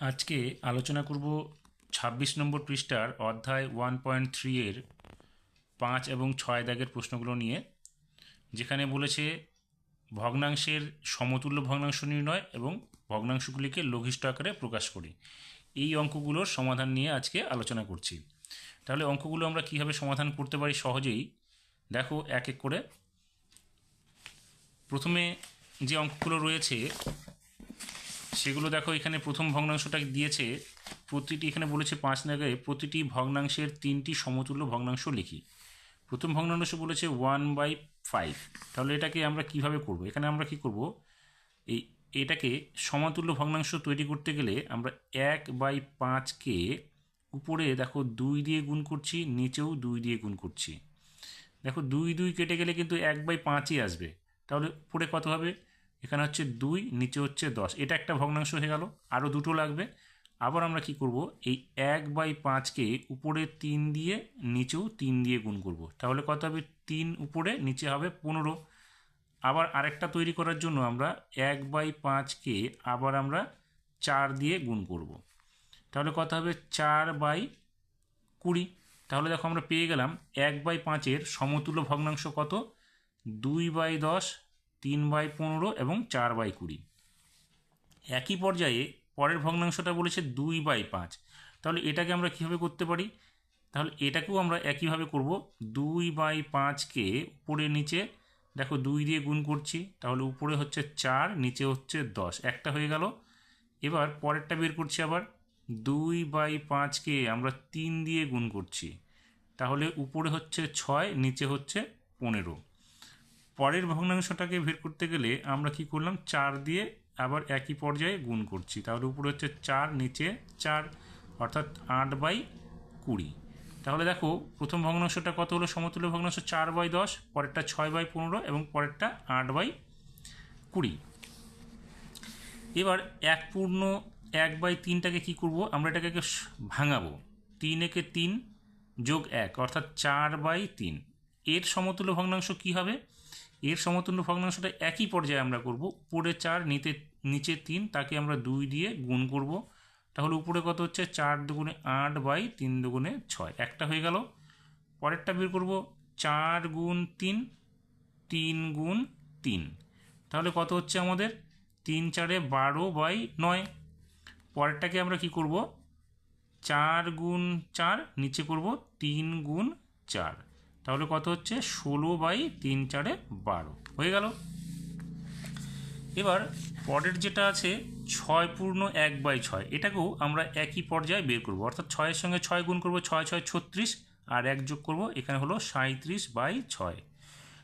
আজকে আলোচনা করব ছাব্বিশ নম্বর পৃষ্ঠার অধ্যায় ওয়ান পয়েন্ট থ্রি এর পাঁচ এবং ছয় দাগের প্রশ্নগুলো নিয়ে, যেখানে বলেছে ভগ্নাংশের সমতুল্য ভগ্নাংশ নির্ণয় এবং ভগ্নাংশগুলিকে লঘিষ্ঠ আকারে প্রকাশ করি। এই অঙ্কগুলোর সমাধান নিয়ে আজকে আলোচনা করছি। তাহলে অঙ্কগুলো আমরা কীভাবে সমাধান করতে পারি সহজেই? দেখো, এক এক করে। প্রথমে যে অঙ্কগুলো রয়েছে সেগুলো দেখো, এখানে প্রথম ভগ্নাংশটা দিয়েছে। প্রতিটি এখানে বলেছে পাঁচ নাগায় প্রতিটি ভগ্নাংশের তিনটি সমতুল্য ভগ্নাংশ লিখি। প্রথম ভগ্নাংশ বলেছে ওয়ান বাই ফাইভ। তাহলে এটাকে আমরা কীভাবে করব? এখানে আমরা কি করব? এই, এটাকে সমতুল্য ভগ্নাংশ তৈরি করতে গেলে আমরা এক বাই পাঁচকে উপরে দেখো দুই দিয়ে গুণ করছি, নিচেও দুই দিয়ে গুণ করছি। দেখো দুই দুই কেটে গেলে কিন্তু এক বাই পাঁচই আসবে। তাহলে উপরে কত হবে? এখানে হচ্ছে দুই, নিচে হচ্ছে দশ। এটা একটা ভগ্নাংশ হয়ে গেল। আরও দুটো লাগবে। আবার আমরা কি করব? এই এক বাই পাঁচকে উপরে তিন দিয়ে, নিচেও তিন দিয়ে গুণ করব। তাহলে কত হবে? তিন উপরে, নিচে হবে পনেরো। আবার আরেকটা তৈরি করার জন্য আমরা এক বাই পাঁচকে আবার আমরা চার দিয়ে গুণ করব। তাহলে কত হবে? চার বাই কুড়ি। তাহলে দেখো আমরা পেয়ে গেলাম। এক বাই পাঁচের সমতুল্য ভগ্নাংশ কত? দুই বাই দশ তিন বাই পনেরো এবং চার বাই কুড়ি। একই পর্যায়ে পরের ভগ্নাংশটা বলেছে দুই বাই পাঁচ। তাহলে এটাকে আমরা কীভাবে করতে পারি? তাহলে এটাকেও আমরা একইভাবে করব। দুই বাই পাঁচকে উপরে নিচে, দেখো দুই দিয়ে গুণ করছি, তাহলে উপরে হচ্ছে চার, নিচে হচ্ছে দশ। একটা হয়ে গেল। এবার পরেরটা বের করছি আবার। দুই বাই পাঁচকে আমরা তিন দিয়ে গুণ করছি। তাহলে উপরে হচ্ছে ছয়, নিচে হচ্ছে পনেরো। পরের ভগ্নাংশটাকে বের করতে গেলে আমরা কি করলাম? চার দিয়ে আবার একই পর্যায়ে গুণ করছি। তাহলে উপরে হচ্ছে চার, নিচে চার, অর্থাৎ আট বাই কুড়ি। তাহলে দেখো, প্রথম ভগ্নাংশটা কত হলো? সমতুল্য ভগ্নাংশ চার বাই দশ, পরেরটা ছয় বাই পনেরো এবং পরেরটা আট বাই কুড়ি। এবার এক পূর্ণ এক বাই তিনটাকে কি করব? আমরা এটাকে ভাঙাবো। তিন একে তিন যোগ এক, অর্থাৎ চার বাই তিন। এর সমতুল্য ভগ্নাংশ কি হবে? এর সমতুল্য ভগ্নাংশটা একই পর্যায়ে আমরা করব। উপরে চার, নিতে, নিচে তিন, তাকে আমরা দুই দিয়ে গুণ করব। তাহলে উপরে কত হচ্ছে? চার দুগুণে আট বাই তিন দুগুণে ছয়। একটা হয়ে গেল। পরেরটা বের করব। চার গুণ তিন তিন গুণ তিন। তাহলে কত হচ্ছে আমাদের? তিন চারে বারো বাই নয়। পরেরটাকে আমরা কি করব? চার গুণ চার, নিচে করব তিন গুণ চার। তাহলে কত হচ্ছে? ষোলো বাই তিন চারে বারো। হয়ে গেল। এবার পরের যেটা আছে, ছয় পূর্ণ এক বাই ছয়, এটাকেও আমরা একই পর্যায়ে বের করব। অর্থাৎ ছয়ের সঙ্গে ছয় গুণ করব, ছয় ছয়, ছত্রিশ, আর এক যোগ করব, এখানে হলো সাঁত্রিশ বাই ছয়।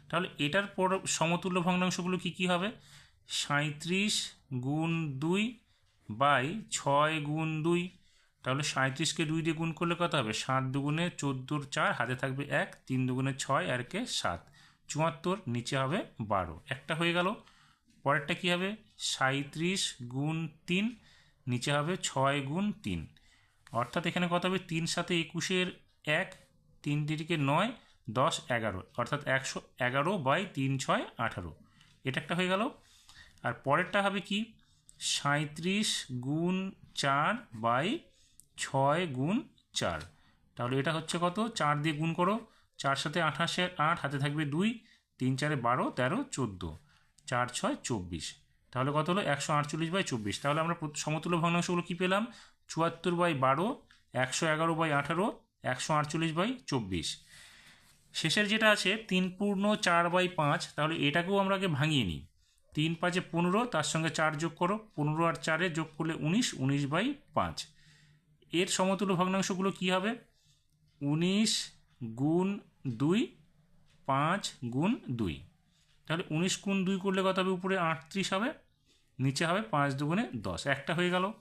তাহলে এটার পর সমতুল্য ভগ্নাংশগুলো কি কি হবে? সাঁত্রিশ গুণ দুই বাই ছয় গুণ দুই তাহলে সাঁত্রিশকে দুই দিয়ে গুণ করলে কত হবে? সাত দুগুণে চোদ্দোর চার, হাতে থাকবে এক, তিন দুগুণে ছয়, আর কে সাত। চুয়াত্তর, নিচে হবে বারো। একটা হয়ে গেল। পরেরটা কী হবে? সাঁত্রিশ গুণ তিন, নিচে হবে ছয় গুণ তিন। অর্থাৎ এখানে কত হবে? তিন সাথে একুশের এক, তিন তিরিকে নয়, দশ, এগারো। অর্থাৎ একশো এগারো বাই তিন, ছয়, আঠারো। এটা একটা হয়ে গেল। আর পরেরটা হবে কি? সাঁত্রিশ গুণ চার বাই ছয় গুণ চার। তাহলে এটা হচ্ছে কত? চার দিয়ে গুণ করো। চার সাথে আঠাশে আট, হাতে থাকবে দুই। তিন চারে বারো, তেরো, চোদ্দ। চার, ছয়, চব্বিশ। তাহলে কত হলো? একশো আটচল্লিশ বাই চব্বিশ। তাহলে আমরা সমতুল্য ভগ্নাংশগুলো কী পেলাম? চুয়াত্তর বাই বারো, একশো এগারো বাই আঠারো, একশো আটচল্লিশ বাই চব্বিশ। শেষের যেটা আছে, তিন পূর্ণ চার বাই পাঁচ, তাহলে এটাকেও আমরা আগে ভাঙিয়ে নিই। তিন পাঁচে পনেরো, তার সঙ্গে চার যোগ করো। পনেরো আর চারে যোগ করলে উনিশ উনিশ বাই পাঁচ। এর সমতুল্য ভগ্নাংশগুলো কী হবে? উনিশ গুণ দুই, পাঁচ গুণ দুই। তাহলে উনিশ গুণ দুই করলে কত হবে? উপরে আটত্রিশ হবে, নিচে হবে পাঁচ দুগুণে দশ। একটা হয়ে গেল।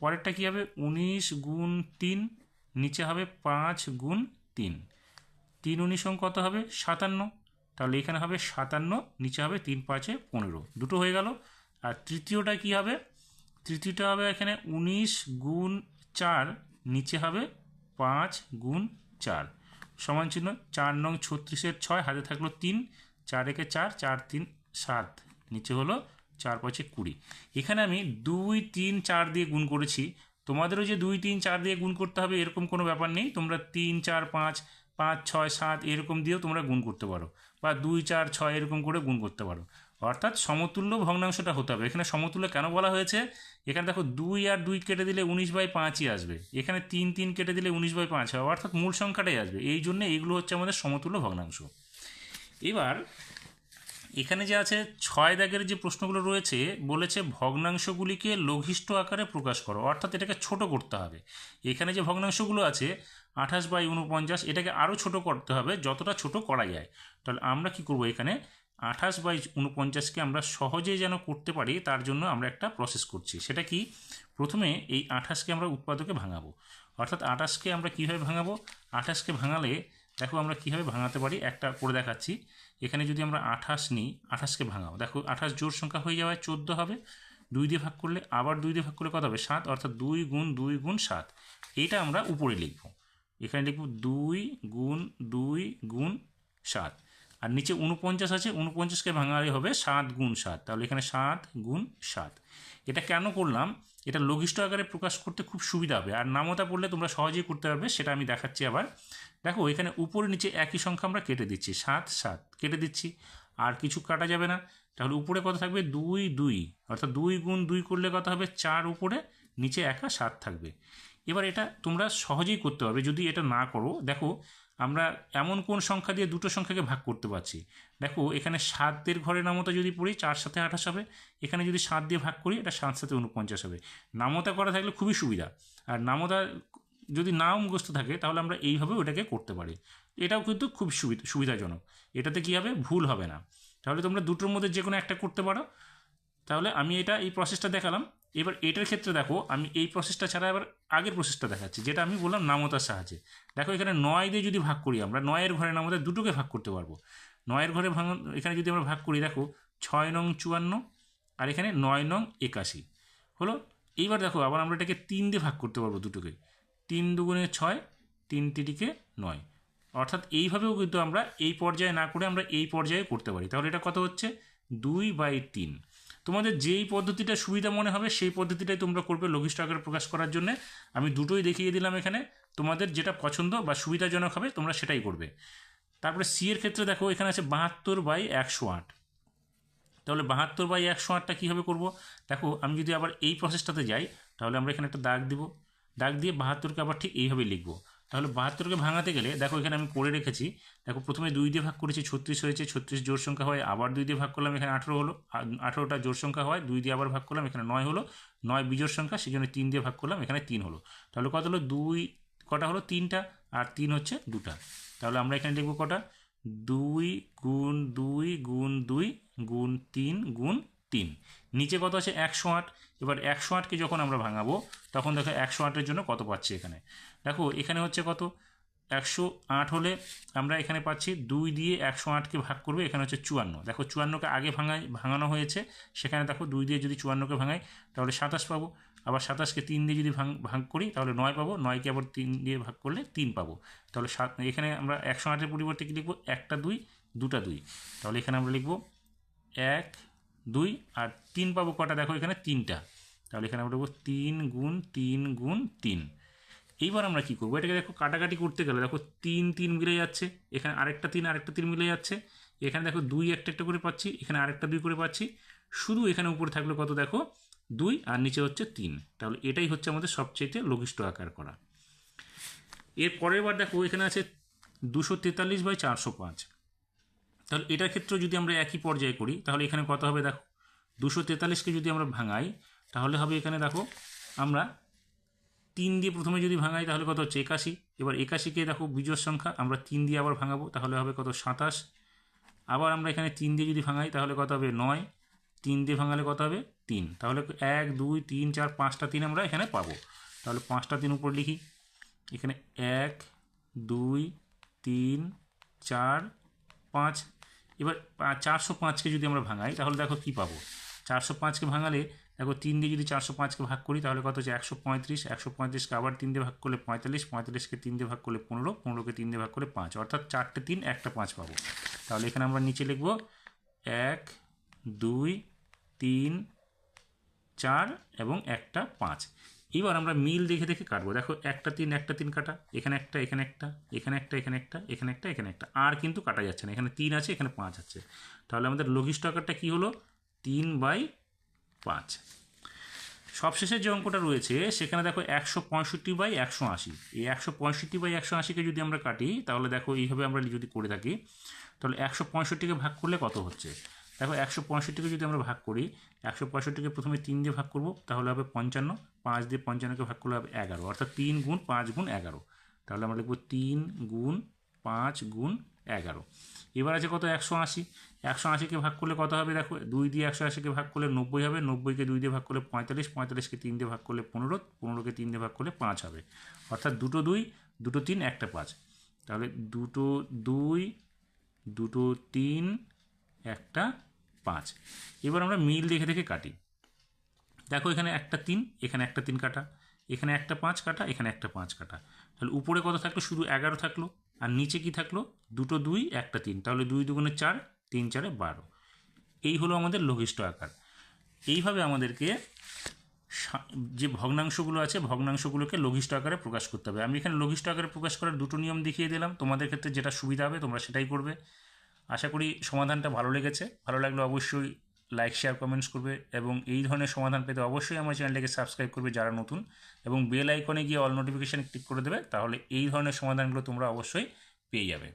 পরেরটা কী হবে? উনিশ গুণ তিন, নিচে হবে পাঁচ গুণ তিন। তিন উনিশ কত হবে? সাতান্ন। তাহলে এখানে হবে সাতান্ন, নিচে হবে তিন পাঁচে পনেরো। দুটো হয়ে গেল। আর তৃতীয়টা কী হবে? তৃতীয়টা হবে এখানে উনিশ গুণ চার নিচে হবে পাঁচ গুণ চার। সমান চিহ্ন চার নং ছত্রিশের ছয়, হাতে থাকল তিন, চার একে চার চার তিন সাত। নিচে হলো চার পাঁচে কুড়ি। এখানে আমি দুই, তিন, চার দিয়ে গুণ করেছি। তোমাদেরও যে দুই, তিন, চার দিয়ে গুণ করতে হবে এরকম কোনো ব্যাপার নেই। তোমরা তিন, চার, পাঁচ পাঁচ, ছয়, সাত এরকম দিয়েও তোমরা গুণ করতে পারো। বা দুই, চার, ছয় এরকম করে গুণ করতে পারো। অর্থাৎ সমতুল্য ভগ্নাংশটা হতে হবে। এখানে সমতুল্য কেন বলা হয়েছে? এখানে দেখো দুই আর দুই কেটে দিলে উনিশ বাই পাঁচই আসবে। এখানে তিন তিন কেটে দিলে উনিশ বাই পাঁচ হবে। অর্থাৎ মূল সংখ্যাটাই আসবে। এই জন্য এইগুলো হচ্ছে আমাদের সমতুল্য ভগ্নাংশ। এবার এখানে যে আছে, ছয় দাগের যে প্রশ্নগুলো রয়েছে, বলেছে ভগ্নাংশগুলিকে লঘিষ্ঠ আকারে প্রকাশ করো। অর্থাৎ এটাকে ছোট করতে হবে। এখানে যে ভগ্নাংশগুলো আছে, আঠাশ বাই উনপঞ্চাশ এটাকে আরও ছোট করতে হবে, যতটা ছোট করা যায়। তাহলে আমরা কি করব এখানে? আঠাশ বাই উনপঞ্চাশকে আমরা সহজে যেন করতে পারি, তার জন্য আমরা একটা প্রসেস করছি। সেটা কি? প্রথমে এই আঠাশকে আমরা উৎপাদকে ভাঙাবো। অর্থাৎ আঠাশকে আমরা কীভাবে ভাঙাবো? আঠাশকে ভাঙালে, দেখো আমরা কীভাবে ভাঙাতে পারি? একটা করে দেখাচ্ছি। এখানে যদি আমরা আঠাশ নিই, আঠাশকে ভাঙাবো। দেখো আঠাশ জোর সংখ্যা হয়ে যাওয়ায় চোদ্দ হবে। দুই দিয়ে ভাগ করলে আবার দুই দিয়ে ভাগ করলে কত হবে? সাত। অর্থাৎ দুই গুণ দুই গুণ সাত। এটা আমরা উপরে লিখব। এখানে লিখব দুই গুণ দুই গুণ সাত। আর নিচে উনপঞ্চাশ আছে উনপঞ্চাশকে ভাঙালে হবে সাত গুণ সাত। তাহলে এখানে সাত গুণ সাত। এটা কেন করলাম? এটা লঘিষ্ঠ আকারে প্রকাশ করতে খুব সুবিধা হবে। আর নামতা পড়লে তোমরা সহজেই করতে পারবে, সেটা আমি দেখাচ্ছি আবার। দেখো, এখানে উপরে নিচে একই সংখ্যা আমরা কেটে দিচ্ছি। সাত সাত কেটে দিচ্ছি। আর কিছু কাটা যাবে না। তাহলে উপরে কত থাকবে? দুই দুই। অর্থাৎ দুই গুণ দুই করলে কত হবে? চার উপরে, নিচে একা সাত থাকবে। এবার এটা তোমরা সহজেই করতে পারবে। যদি এটা না করো, দেখো, আমরা এমন কোন সংখ্যা দিয়ে দুটো সংখ্যাকে ভাগ করতে পারছি? দেখো, এখানে সাতের ঘরে নামতা যদি পড়ি, চার সাথে আঠাশ হবে। এখানে যদি সাত দিয়ে ভাগ করি, এটা সাত সাথে উনপঞ্চাশ হবে। নামতা করা থাকলে খুবই সুবিধা। আর নামতা যদি নাও মুখস্থ থাকে, তাহলে আমরা এইভাবে ওটাকে করতে পারি। এটাও কিন্তু খুব সুবিধা সুবিধাজনক। এটাতে কী হবে? ভুল হবে না। তাহলে তোমরা দুটোর মধ্যে যে কোনো একটা করতে পারো। তাহলে আমি এটা এই প্রসেসটা দেখালাম। এবার এটার ক্ষেত্রে দেখো, আমি এই প্রসেসটা ছাড়া এবার আগের প্রসেসটা দেখাচ্ছি, যেটা আমি বললাম নামতার সাহায্যে। দেখো এখানে নয় দিয়ে যদি ভাগ করি আমরা, নয়ের ঘরে নামতা দুটোকে ভাগ করতে পারব। নয়ের ঘরে ভাঙ, এখানে যদি আমরা ভাগ করি, দেখো, ছয় নং চুয়ান্ন, আর এখানে নয় নং একাশি। হলো, এইবার দেখো, আবার আমরা এটাকে তিন দিয়ে ভাগ করতে পারব দুটোকে। তিন দুগুণে ছয়, তিন তিরিকে নয়। অর্থাৎ এইভাবেও কিন্তু আমরা এই পর্যায়ে না করে আমরা এই পর্যায়ে করতে পারি। তাহলে এটা কত হচ্ছে? দুই বাই তিন। তোমাদের যেই পদ্ধতিটা সুবিধা মনে হবে, সেই পদ্ধতিটাই তোমরা করবে লঘিষ্ঠ আকারে প্রকাশ করার জন্য। আমি দুটোই দেখিয়ে দিলাম এখানে। তোমাদের যেটা পছন্দ বা সুবিধাজনক হবে, তোমরা সেটাই করবে। তারপরে সি এর ক্ষেত্রে দেখো, এখানে আছে বাহাত্তর বাই একশো আট। তাহলে বাহাত্তর বাই একশো আটটা কীভাবে করব? দেখো, আমি যদি আবার এই প্রসেসটাতে যাই, তাহলে আমরা এখানে একটা দাগ দিব। দাগ দিয়ে বাহাত্তরকে আবার ঠিক এইভাবে লিখব। তাহলে বাহাত্তরকে ভাঙাতে গেলে, দেখো এখানে আমি করে রেখেছি, দেখো প্রথমে দুই দিয়ে ভাগ করেছি, ছত্রিশ হয়েছে, ছত্রিশ জোর সংখ্যা হয়, আবার দুই দিয়ে ভাগ করলাম, এখানে আঠেরো হলো আঠেরোটা জোর সংখ্যা হয়, দুই দিয়ে আবার ভাগ করলাম, এখানে নয় হলো, নয় বিজোর সংখ্যা সেই জন্য তিন দিয়ে ভাগ করলাম, এখানে তিন হলো। তাহলে কত হলো? দুই, কটা হলো? তিনটা, আর তিন হচ্ছে দুটা। তাহলে আমরা এখানে লিখব কটা? দুই গুণ দুই গুণ দুই গুণ তিন গুণ তিন। নিচে কত আছে? একশো আট। এবার একশো আটকে যখন আমরা ভাঙাবো, তখন দেখো একশো আটের জন্য কত পাচ্ছি এখানে? দেখো, এখানে হচ্ছে কত? একশো আট হলে আমরা এখানে পাচ্ছি দুই দিয়ে একশো আটকে ভাগ করবে, এখানে হচ্ছে চুয়ান্ন। দেখো, চুয়ান্নকে আগে ভাঙাই ভাঙানো হয়েছে, সেখানে দেখো দুই দিয়ে যদি চুয়ান্নকে ভাঙাই, তাহলে সাতাশ পাবো। আবার সাতাশকে তিন দিয়ে যদি ভাঙ, ভাগ করি, তাহলে নয় পাবো, নয়কে আবার তিন দিয়ে ভাগ করলে তিন পাবো। তাহলে সাত, এখানে আমরা একশো আটের পরিবর্তে কী লিখব? একটা দুই, দুটা দুই। তাহলে এখানে আমরা লিখব এক দুই আর তিন পাবো কটা? দেখো এখানে তিনটা। তাহলে এখানে আমরা বলব তিন গুণ তিন গুণ তিন। এইবার আমরা কী করব? এটাকে দেখো কাটাকাটি করতে গেলে দেখো তিন তিন মিলে যাচ্ছে। এখানে আরেকটা তিন আরেকটা তিন মিলে যাচ্ছে। এখানে দেখো দুই একটা একটা করে পাচ্ছি। এখানে আরেকটা দুই করে পাচ্ছি। শুধু এখানে উপরে থাকলে কত দেখো? দুই আর নিচে হচ্ছে তিন। তাহলে এটাই হচ্ছে আমাদের সবচেয়ে লঘিষ্ঠ আকার করা। এর পরের বার দেখো এখানে আছে দুশো তেতাল্লিশ বাই চারশো পাঁচ। তাহলে এটার ক্ষেত্রে যদি আমরা একই পর্যায়ে করি, তাহলে এখানে কত হবে দেখো? দুশো তেতাল্লিশকে যদি আমরা ভাঙাই, তাহলে হবে এখানে দেখো, আমরা তিন দিয়ে প্রথমে যদি ভাঙাই, তাহলে কত হচ্ছে? একাশি। এবার একাশিকে দেখো বিজোর সংখ্যা, আমরা তিন দিয়ে আবার ভাঙাবো, তাহলে হবে কত? সাতাশ। আবার আমরা এখানে তিন দিয়ে যদি ভাঙাই, তাহলে কত হবে? নয়। তিন দিয়ে ভাঙালে কত হবে? তিন। তাহলে এক, দুই, তিন, চার, পাঁচটা তিন আমরা এখানে পাবো। তাহলে পাঁচটা তিন উপর লিখি। এখানে এক, দুই, তিন, চার, পাঁচ এবার চারশো পাঁচকে যদি আমরা ভাঙাই, তাহলে দেখো কী পাবো? চারশো পাঁচকে ভাঙালে দেখো তিন দিয়ে যদি চারশো পাঁচকে ভাগ করি, তাহলে কত হচ্ছে? একশো পঁয়ত্রিশ। একশো পঁয়ত্রিশকে আবার তিন দিয়ে ভাগ করলে পঁয়তাল্লিশ। পঁয়তাল্লিশকে তিন দিয়ে ভাগ করলে পনেরো। পনেরোকে তিন দিয়ে ভাগ করলে পাঁচ। অর্থাৎ চারটে তিন, একটা পাঁচ পাবো। তাহলে এখানে আমরা নিচে লিখব এক, দুই, তিন, চার এবং একটা পাঁচ। এবার আমরা মিল দেখে দেখে কাটবো। দেখো, একটা তিন একটা তিন কাটা, এখানে একটা এখানে একটা এখানে একটা এখানে একটা এখানে একটা এখানে একটা। আর কিন্তু কাটা যাচ্ছে না, এখানে তিন আছে, এখানে পাঁচ আছে। তাহলে আমাদের লঘিষ্ঠ কী হলো? তিন বাই পাঁচ। সবশেষে যে অঙ্কটা রয়েছে, সেখানে দেখো একশো পঁয়ষট্টি বাই একশো আশি। এই একশো পঁয়ষট্টি বাই একশো আশিকে যদি আমরা কাটি, তাহলে দেখো এইভাবে আমরা যদি করে থাকি, তাহলে একশো পঁয়ষট্টিকে ভাগ করলে কত হচ্ছে? দেখো একশো পঁয়ষট্টিকে যদি আমরা ভাগ করি, একশো পঁয়ষট্টিকে প্রথমে তিন দিয়ে ভাগ করব, তাহলে হবে পঞ্চান্ন, পাঁচ দিয়ে পঞ্চান্নকে ভাগ করলে হবে এগারো, অর্থাৎ তিন গুণ পাঁচ গুণ এগারো। তাহলে আমরা লিখব তিন গুণ পাঁচ গুণ এগারো। এবার আছে কত? একশো আশি। একশো আশিকে ভাগ করলে কত হবে দেখো? দুই দিয়ে একশো আশিকে ভাগ করলে নব্বই হবে, নব্বইকে দুই দিয়ে ভাগ করলে পঁয়তাল্লিশ, পঁয়তাল্লিশকে তিন দিয়ে ভাগ করলে পনেরো, পনেরোকে তিন দিয়ে ভাগ করলে পাঁচ হবে। অর্থাৎ দুটো দুই, দুটো তিন, একটা পাঁচ। তাহলে দুটো দুই, দুটো তিন, একটা পাঁচ। এবার আমরা মিল দেখে দেখে কাটি। দেখো এখানে একটা তিন, এখানে একটা তিন কাটা, এখানে একটা পাঁচ কাটা, এখানে একটা পাঁচ কাটা। তাহলে উপরে কত থাকল? শুধু এগারো থাকল। আর নিচে কি থাকল? দুটো দুই, একটা তিন। তাহলে দুই দুগুণে চার, তিন চারে বারো। এই হলো আমাদের লঘিষ্ঠ আকার। এইভাবে আমাদেরকে যে ভগ্নাংশগুলো আছে, ভগ্নাংশগুলোকে লঘিষ্ঠ আকারে প্রকাশ করতে হবে। আমি এখানে লঘিষ্ঠ আকারে প্রকাশ করার দুটো নিয়ম দেখিয়ে দিলাম। তোমাদের ক্ষেত্রে যেটা সুবিধা হবে, তোমরা সেটাই করবে। আশা করি সমাধানটা ভালো লেগেছে। ভালো লাগলে অবশ্যই লাইক শেয়ার কমেন্টস করবে এবং এই ধরনের সমাধান পেতে অবশ্যই আমার চ্যানেলটাকে সাবস্ক্রাইব করবে যারা নতুন এবং বেল আইকনে গিয়ে অল নোটিফিকেশান ক্লিক করে দেবে, তাহলে এই ধরনের সমাধানগুলো তোমরা অবশ্যই পেয়ে যাবে।